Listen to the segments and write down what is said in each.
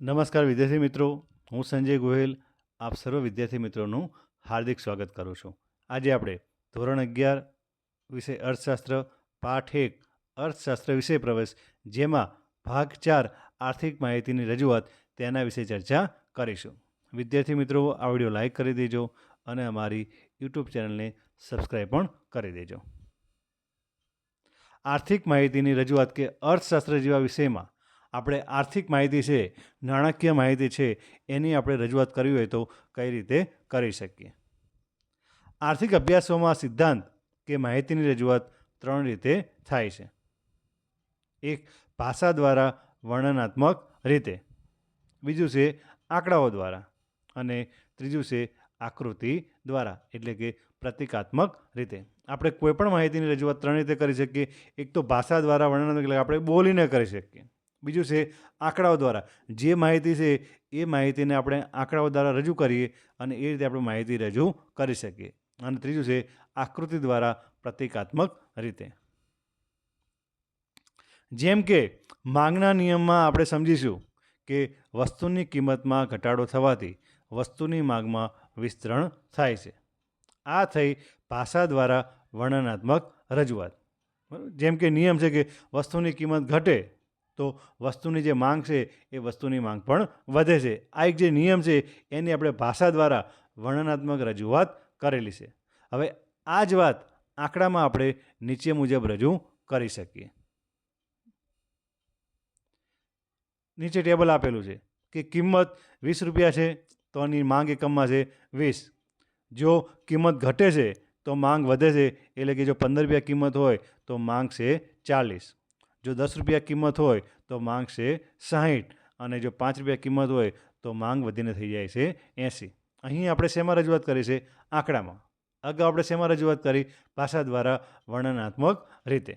નમસ્કાર વિદ્યાર્થી મિત્રો, હું સંજય ગોહિલ, આપ સર્વ વિદ્યાર્થી મિત્રોનું હાર્દિક સ્વાગત કરું છું. આજે આપણે ધોરણ અગિયાર વિષય અર્થશાસ્ત્ર, પાઠ એક, અર્થશાસ્ત્ર વિષય પ્રવેશ, જેમાં ભાગ ચાર, આર્થિક માહિતીની રજૂઆત, તેના વિશે ચર્ચા કરીશું. વિદ્યાર્થી મિત્રો, આ વીડિયો લાઈક કરી દેજો અને અમારી યુટ્યુબ ચેનલને સબસ્ક્રાઈબ પણ કરી દેજો. આર્થિક માહિતીની રજૂઆત કે અર્થશાસ્ત્ર જેવા વિષયમાં આપણે આર્થિક માહિતી છે, નાણાકીય માહિતી છે, એની આપણે રજૂઆત કરવી હોય તો કઈ રીતે કરી શકીએ? આર્થિક અભ્યાસોમાં સિદ્ધાંત કે માહિતીની રજૂઆત ત્રણ રીતે થાય છે. એક, ભાષા દ્વારા વર્ણનાત્મક રીતે. બીજું છે, આંકડાઓ દ્વારા. અને ત્રીજું છે, આકૃતિ દ્વારા, એટલે કે પ્રતિકાત્મક રીતે. આપણે કોઈપણ માહિતીની રજૂઆત ત્રણ રીતે કરી શકીએ. એક તો ભાષા દ્વારા વર્ણનાત્મક, એટલે આપણે બોલીને કરી શકીએ. બીજું છે આંકડાઓ દ્વારા. જે માહિતી છે એ માહિતીને આપણે આંકડાઓ દ્વારા રજૂ કરીએ અને એ રીતે આપણે માહિતી રજૂ કરી શકીએ. અને ત્રીજું છે આકૃતિ દ્વારા પ્રતિકાત્મક રીતે. જેમ કે માંગના નિયમમાં આપણે સમજીશું કે વસ્તુની કિંમતમાં ઘટાડો થવાથી વસ્તુની માગમાં વિસ્તરણ થાય છે. આ થઈ ભાષા દ્વારા વર્ણનાત્મક રજૂઆત. જેમ કે નિયમ છે કે વસ્તુની કિંમત ઘટે તો વસ્તુની જે માંગ છે એ વસ્તુની માંગ પણ વધે છે. આ એક જે નિયમ છે એની આપણે ભાષા દ્વારા વર્ણનાત્મક રજૂઆત કરેલી છે. હવે આ જ વાત આંકડામાં આપણે નીચે મુજબ રજૂ કરી શકીએ. નીચે ટેબલ આપેલું છે કે કિંમત વીસ રૂપિયા છે, તો એની માંગ એકમમાં છે વીસ. જો કિંમત ઘટે છે, તો માંગ વધે છે, એટલે કે જો પંદર રૂપિયા કિંમત હોય, તો માંગ છે ચાલીસ. જો દસ રૂપિયા કિંમત હોય તો માંગ છે સાહીઠ અને જો પાંચ રૂપિયા કિંમત હોય તો માંગ વધીને થઈ જાય છે એંસી. અહીં આપણે શેમાં રજૂઆત કરી છે? આંકડામાં. અગાઉ આપણે શેમાં રજૂઆત કરી? ભાષા દ્વારા વર્ણનાત્મક રીતે.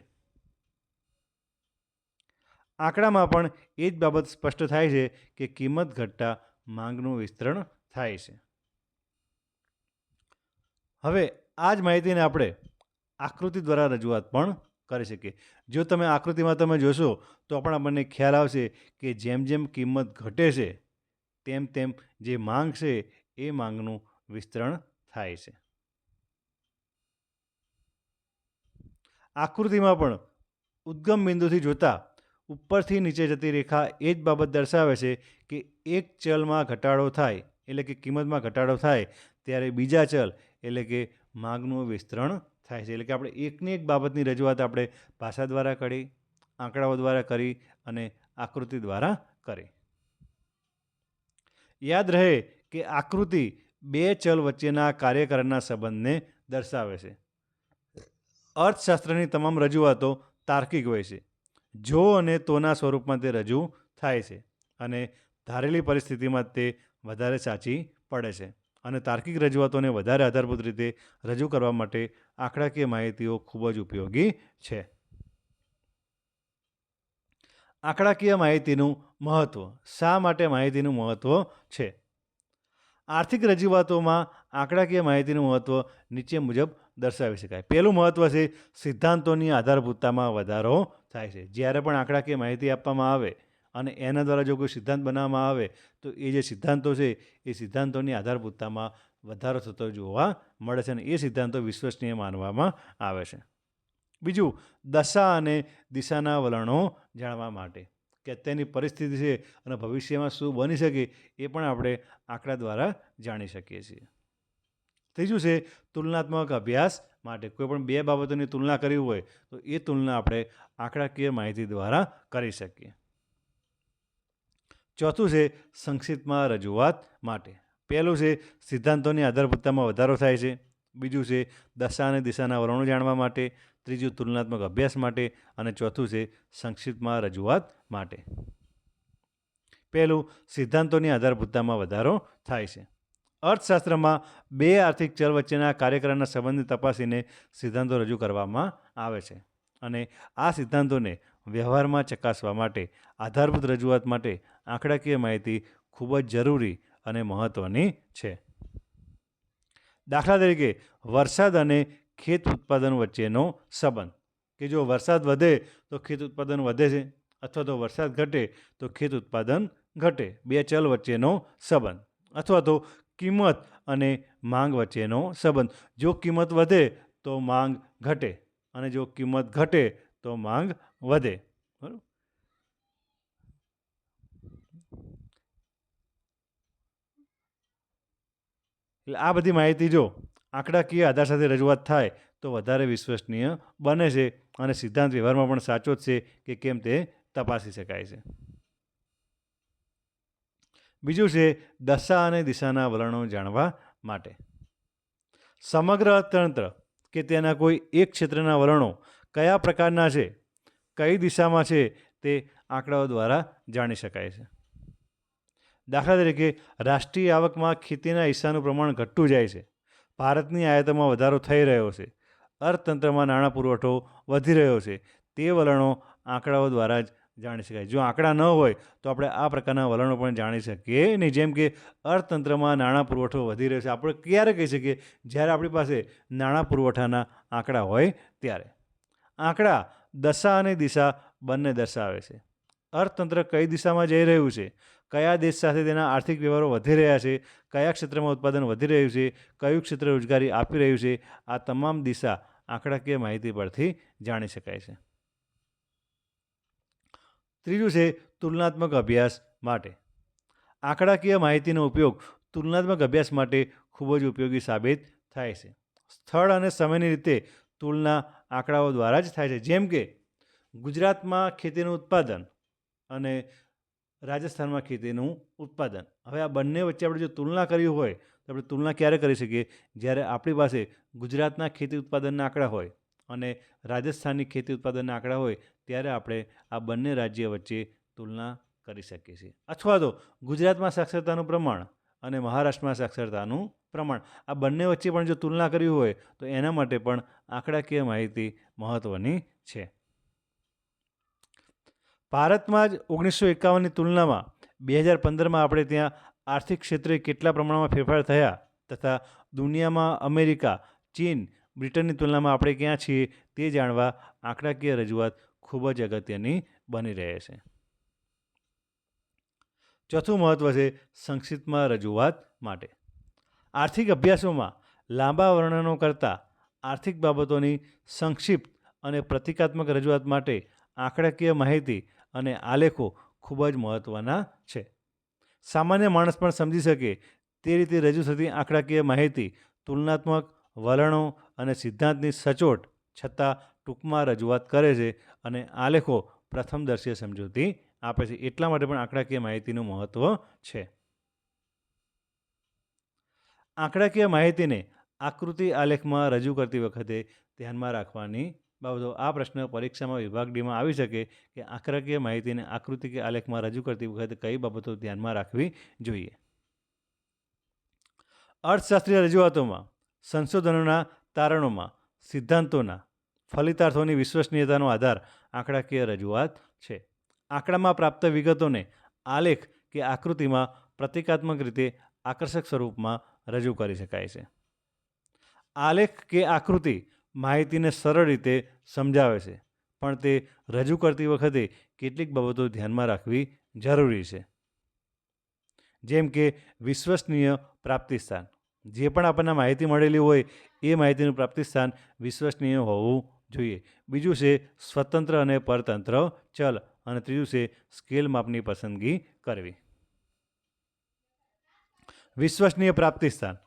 આંકડામાં પણ એ જ બાબત સ્પષ્ટ થાય છે કે કિંમત ઘટતા માંગનું વિસ્તરણ થાય છે. હવે આ જ માહિતીને આપણે આકૃતિ દ્વારા રજૂઆત પણ કરી શકીએ જો તમે આકૃતિમાં તમે જોશો, તો પણ આપણને ખ્યાલ આવશે કે જેમ જેમ કિંમત ઘટે છે, તેમ તેમ જે માંગ છે, એ માંગનું વિસ્તરણ થાય છે. આકૃતિમાં પણ ઉદ્ગમ બિંદુથી જોતા ઉપરથી નીચે જતી રેખા એ જ બાબત દર્શાવે છે કે એક ચલમાં ઘટાડો થાય, એટલે કે કિંમતમાં ઘટાડો થાય, ત્યારે બીજા ચલ, એટલે કે માંગનું વિસ્તરણ થાય છે. એટલે કે આપણે એકની એક બાબતની રજૂઆત આપણે ભાષા દ્વારા કરી, આંકડાઓ દ્વારા કરી અને આકૃતિ દ્વારા કરી. યાદ રહે કે આકૃતિ બે ચલ વચ્ચેના કાર્યકરણના સંબંધને દર્શાવે છે. અર્થશાસ્ત્રની તમામ રજૂઆતો તાર્કિક હોય છે. જો અને તોના સ્વરૂપમાં તે રજૂ થાય છે અને ધારેલી પરિસ્થિતિમાં તે વધારે સાચી પડે છે. અને તાર્કિક રજૂઆતોને વધારે આધારભૂત રીતે રજૂ કરવા માટે આંકડાકીય માહિતીઓ ખૂબ જ ઉપયોગી છે. આંકડાકીય માહિતીનું મહત્ત્વ શા માટે માહિતીનું મહત્ત્વ છે? આર્થિક રજૂઆતોમાં આંકડાકીય માહિતીનું મહત્ત્વ નીચે મુજબ દર્શાવી શકાય. પહેલું મહત્ત્વ છે, સિદ્ધાંતોની આધારભૂતતામાં વધારો થાય છે. જ્યારે પણ આંકડાકીય માહિતી આપવામાં આવે અને એના દ્વારા જો કોઈ સિદ્ધાંત બનાવવામાં આવે, તો એ જે સિદ્ધાંતો છે, એ સિદ્ધાંતોની આધારભૂતતામાં વધારો થતો જોવા મળે છે અને એ સિદ્ધાંતો વિશ્વસનીય માનવામાં આવે છે. બીજું, દશા અને દિશાના વલણો જાણવા માટે કે અત્યારની પરિસ્થિતિ છે અને ભવિષ્યમાં શું બની શકે એ પણ આપણે આંકડા દ્વારા જાણી શકીએ છીએ. ત્રીજું છે, તુલનાત્મક અભ્યાસ માટે કોઈ પણ બે બાબતોની તુલના કરવી હોય, તો એ તુલના આપણે આંકડાકીય માહિતી દ્વારા કરી શકીએ. ચોથું છે સંક્ષિપ્તમાં રજૂઆત માટે. પહેલું છે સિદ્ધાંતોની આધારભૂતતામાં વધારો થાય છે. બીજું છે દશા અને દિશાના વલણો જાણવા માટે. ત્રીજું તુલનાત્મક અભ્યાસ માટે અને ચોથું છે સંક્ષિપ્તમાં રજૂઆત માટે. પહેલું, સિદ્ધાંતોની આધારભૂતતામાં વધારો થાય છે. અર્થશાસ્ત્રમાં બે આર્થિક ચલ વચ્ચેના કાર્યક્રમના સંબંધને તપાસીને સિદ્ધાંતો રજૂ કરવામાં આવે છે. અને આ સિદ્ધાંતોને વ્યવહારમાં ચકાસવા માટે, આધારભૂત રજૂઆત માટે આંકડાકીય માહિતી ખૂબ જ જરૂરી અને મહત્ત્વની છે. દાખલા તરીકે, વરસાદ અને ખેત ઉત્પાદન વચ્ચેનો સંબંધ. કે જો વરસાદ વધે, તો ખેત ઉત્પાદન વધે છે. અથવા તો વરસાદ ઘટે, તો ખેત ઉત્પાદન ઘટે. બે ચલ વચ્ચેનો સંબંધ. અથવા તો કિંમત અને માંગ વચ્ચેનો સંબંધ. જો કિંમત વધે, તો માંગ ઘટે. અને જો કિંમત ઘટે તો માંગ વધે. બરાબર? એટલે આ બધી માહિતી જો આંકડાકીય આધાર સાથે રજૂઆત થાય તો વધારે વિશ્વસનીય બને છે અને સિદ્ધાંત વ્યવહારમાં પણ સાચો જ છે કે કેમ તે તપાસી શકાય છે. બીજું છે દશા અને દિશાના વલણો જાણવા માટે. સમગ્ર અર્થતંત્ર કે તેના કોઈ એક ક્ષેત્રના વલણો કયા પ્રકારના છે, કઈ દિશામાં છે તે આંકડાઓ દ્વારા જાણી શકાય છે. દાખલા તરીકે, રાષ્ટ્રીય આવકમાં ખેતીના હિસ્સાનું પ્રમાણ ઘટતું જાય છે. ભારતની આયાતમાં વધારો થઈ રહ્યો છે. અર્થતંત્રમાં નાણાં પુરવઠો વધી રહ્યો છે. તે વલણો આંકડાઓ દ્વારા જ જાણી શકાય. જો આંકડા ન હોય, તો આપણે આ પ્રકારના વલણો પણ જાણી શકીએ નહીં. જેમ કે, અર્થતંત્રમાં નાણાં પુરવઠો વધી રહ્યો છે. આપણે ક્યારે કહી શકીએ? જ્યારે આપણી પાસે નાણાં પુરવઠાના આંકડા હોય ત્યારે. આંકડા દશા અને દિશા બંને દર્શાવે છે. અર્થતંત્ર કઈ દિશામાં જઈ રહ્યું છે? કયા દેશ સાથે તેના આર્થિક વ્યવહારો વધી રહ્યા છે? કયા ક્ષેત્રમાં ઉત્પાદન વધી રહ્યું છે? કયું ક્ષેત્ર રોજગારી આપી રહ્યું છે? આ તમામ દિશા આંકડાકીય માહિતી પરથી જાણી શકાય છે. ત્રીજું છે તુલનાત્મક અભ્યાસ માટે. આંકડાકીય માહિતીનો ઉપયોગ તુલનાત્મક અભ્યાસ માટે ખૂબ જ ઉપયોગી સાબિત થાય છે. સ્થળ અને સમયની રીતે તુલના આંકડાઓ દ્વારા જ થાય છે. જેમ કે ગુજરાતમાં ખેતીનું ઉત્પાદન અને રાજસ્થાનમાં ખેતીનું ઉત્પાદન. હવે આ બંને વચ્ચે આપણે જો તુલના કરવી હોય, તો આપણે તુલના ક્યારે કરી શકીએ? જ્યારે આપણી પાસે ગુજરાતના ખેતી ઉત્પાદનના આંકડા હોય અને રાજસ્થાનની ખેતી ઉત્પાદનના આંકડા હોય ત્યારે આપણે આ બંને રાજ્ય વચ્ચે તુલના કરી શકીએ છીએ. અથવા તો ગુજરાતમાં સાક્ષરતાનું પ્રમાણ અને મહારાષ્ટ્રમાં સાક્ષરતાનું પ્રમાણ. આ બંને વચ્ચે પણ જો તુલના કરવી હોય, તો એના માટે પણ આંકડાકીય માહિતી મહત્ત્વની છે. ભારતમાં જ ઓગણીસો એકાવનની તુલનામાં બે હજાર પંદરમાં આપણે ત્યાં આર્થિક ક્ષેત્રે કેટલા પ્રમાણમાં ફેરફાર થયા તથા દુનિયામાં અમેરિકા, ચીન, બ્રિટનની તુલનામાં આપણે ક્યાં છીએ તે જાણવા આંકડાકીય રજૂઆત ખૂબ જ અગત્યની બની રહે છે. ચોથું મહત્ત્વ છે સંક્ષિપ્તમાં રજૂઆત માટે. આર્થિક અભ્યાસોમાં લાંબા વર્ણનો કરતાં આર્થિક બાબતોની સંક્ષિપ્ત અને પ્રતિકાત્મક રજૂઆત માટે આંકડાકીય માહિતી અને આલેખો ખૂબ જ મહત્ત્વના છે. સામાન્ય માણસ પણ સમજી શકે તે રીતે રજૂ થતી આંકડાકીય માહિતી તુલનાત્મક, વલણો અને સિદ્ધાંતની સચોટ છતાં ટૂંકમાં રજૂઆત કરે છે અને આલેખો પ્રથમદર્શીય સમજૂતી આપે છે. એટલા માટે પણ આંકડાકીય માહિતીનું મહત્ત્વ છે. આંકડાકીય માહિતીને આકૃતિ આલેખમાં રજૂ કરતી વખતે ધ્યાનમાં રાખવાની બાબતો. આ પ્રશ્ન પરીક્ષામાં વિભાગ ડીમાં આવી શકે કે આંકડાકીય માહિતીને આકૃતિ કે આલેખમાં રજૂ કરતી વખતે કઈ બાબતો ધ્યાનમાં રાખવી જોઈએ? અર્થશાસ્ત્રીય રજૂઆતોમાં, સંશોધનોના તારણોમાં, સિદ્ધાંતોના ફલિતાર્થોની વિશ્વસનીયતાનો આધાર આંકડાકીય રજૂઆત છે. આંકડામાં પ્રાપ્ત વિગતોને આલેખ કે આકૃતિમાં પ્રતિકાત્મક રીતે આકર્ષક સ્વરૂપમાં રજૂ કરી શકાય છે. આલેખ કે આકૃતિ માહિતીને સરળ રીતે સમજાવે છે, પણ તે રજૂ કરતી વખતે કેટલીક બાબતો ધ્યાનમાં રાખવી જરૂરી છે. જેમ કે વિશ્વસનીય પ્રાપ્તિસ્થાન. જે પણ આપણને માહિતી મળેલી હોય, એ માહિતીનું પ્રાપ્તિસ્થાન વિશ્વસનીય હોવું જોઈએ. બીજું છે, સ્વતંત્ર અને પરતંત્ર. ચલ. અને ત્રીજું છે, સ્કેલ માપની પસંદગી કરવી. વિશ્વસનીય પ્રાપ્તિસ્થાન.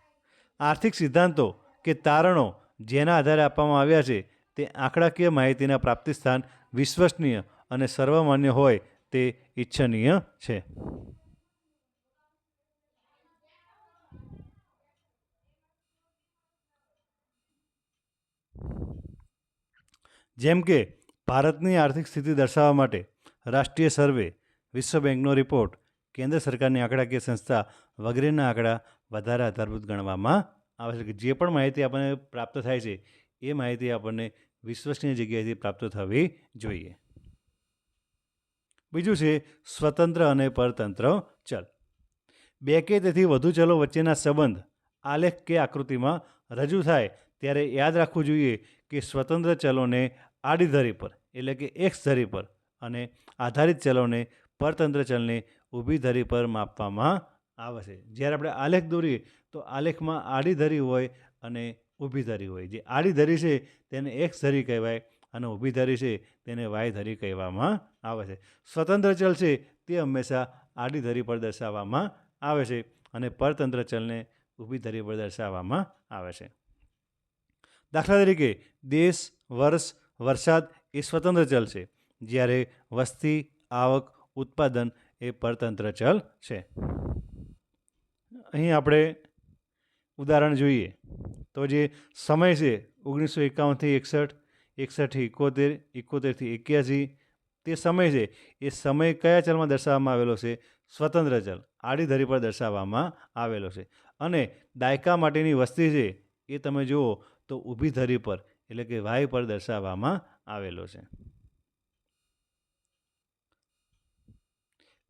આર્થિક સિદ્ધાંતો કે તારણો જેના આધારે આપવામાં આવ્યા છે, તે આંકડાકીય માહિતીના પ્રાપ્તિસ્થાન વિશ્વસનીય અને સર્વમાન્ય હોય તે ઈચ્છનીય છે. જેમ કે ભારતની આર્થિક સ્થિતિ દર્શાવવા માટે રાષ્ટ્રીય સર્વે, વિશ્વ બેંકનો રિપોર્ટ, કેન્દ્ર સરકારની આંકડાકીય સંસ્થા વગેરેના આંકડા વધારે આધારભૂત ગણવામાં આવે છે. કે જે પણ માહિતી આપણને પ્રાપ્ત થાય છે, એ માહિતી આપણને વિશ્વસનીય જગ્યાએથી પ્રાપ્ત થવી જોઈએ. બીજું છે, સ્વતંત્ર અને પરતંત્ર ચલ. બે કે તેથી વધુ ચલો વચ્ચેના સંબંધ આલેખ કે આકૃતિમાં રજૂ થાય ત્યારે યાદ રાખવું જોઈએ કે સ્વતંત્ર ચલોને આડી ધરી પર, એટલે કે એક્સ ધરી પર અને આધારિત ચલોને પરતંત્ર ચલને ઊભી ધરી પર માપવામાં આવે છે. જ્યારે આપણે આલેખ દોરીએ, તો આલેખમાં આડી ધરી હોય અને ઊભી ધરી હોય. જે આડી ધરી છે, તેને એક્સ ધરી કહેવાય અને ઊભી ધરી છે, તેને વાય ધરી કહેવામાં આવે છે. સ્વતંત્ર ચલ છે, તે હંમેશા આડી ધરી પર દર્શાવવામાં આવે છે અને પરતંત્ર ચલને ઊભી ધરી પર દર્શાવવામાં આવે છે. દાખલા તરીકે, દેશ, વર્ષ, વરસાદ એ સ્વતંત્ર ચલ છે, જ્યારે વસ્તી, આવક, ઉત્પાદન એ પરતંત્ર ચલ છે. અહીં આપણે ઉદાહરણ જોઈએ. તો જે સમય છે, ઓગણીસો એકાવનથી એકસઠ એકસઠથી એકોતેર એકોતેરથી એક્યાસી, તે સમય છે, એ સમય કયા ચલમાં દર્શાવવામાં આવેલો છે? સ્વતંત્ર ચલ, આડી ધરી પર દર્શાવવામાં આવેલો છે. અને દાયકા માટેની વસ્તી છે એ તમે જુઓ તો ઊભી ધરી પર, એટલે કે વાય પર દર્શાવવામાં આવેલો છે.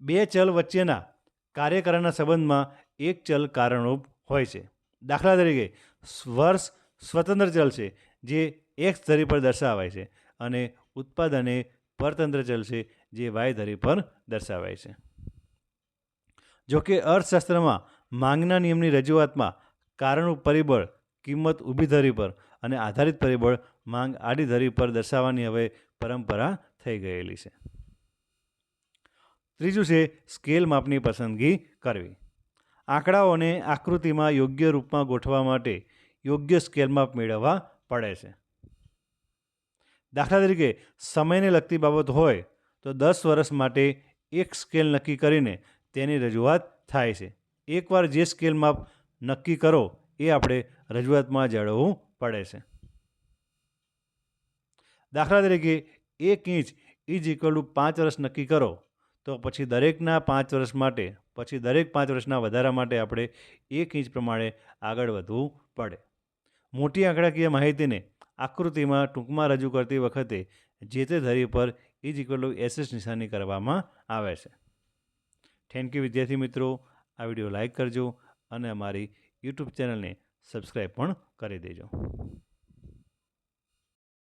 બે ચલ વચ્ચેના કાર્યકારણના સંબંધમાં એક ચલ કારણરૂપ હોય છે. દાખલા તરીકે વર્ષ સ્વતંત્ર ચલ છે, જે એક્સ ધરી પર દર્શાવાય છે, અને ઉત્પાદન એ પરતંત્ર ચલ છે, જે વાય ધરી પર દર્શાવાય છે. જોકે અર્થશાસ્ત્રમાં માંગના નિયમની રજૂઆતમાં કારણરૂપ પરિબળ કિંમત ઊભી ધરી પર અને આધારિત પરિબળ માંગ આડી ધરી પર દર્શાવવાની હવે પરંપરા થઈ ગયેલી છે. ત્રીજું છે સ્કેલ માપની પસંદગી કરવી. આંકડાઓને આકૃતિમાં યોગ્ય રૂપમાં ગોઠવા માટે યોગ્ય સ્કેલ માપ મેળવવા પડે છે. દાખલા તરીકે સમયને લગતી બાબત હોય તો દસ વર્ષ માટે એક સ્કેલ નક્કી કરીને તેની રજૂઆત થાય છે. એકવાર જે સ્કેલ માપ નક્કી કરો એ આપણે રજૂઆતમાં જાળવવું પડે છે. દાખલા તરીકે, એક ઇંચ ઇઝ ઇક્વલ ટુ પાંચ વર્ષ નક્કી કરો, તો પછી દરેકના પાંચ વર્ષ માટે, પછી દરેક પાંચ વર્ષના વધારા માટે આપણે એક ઇંચ પ્રમાણે આગળ વધવું પડે. મોટી આંકડાકીય માહિતીને આકૃતિમાં ટૂંકમાં રજૂ કરતી વખતે, જે તે ધરી પર ઇઝ ઇક્વલ ટુ એસએસ નિશાની કરવામાં આવે છે. થેન્ક યુ વિદ્યાર્થી મિત્રો. આ વીડિયો લાઇક કરજો અને અમારી યુટ્યુબ ચેનલને સબસ્ક્રાઈબ પણ કરી દેજો.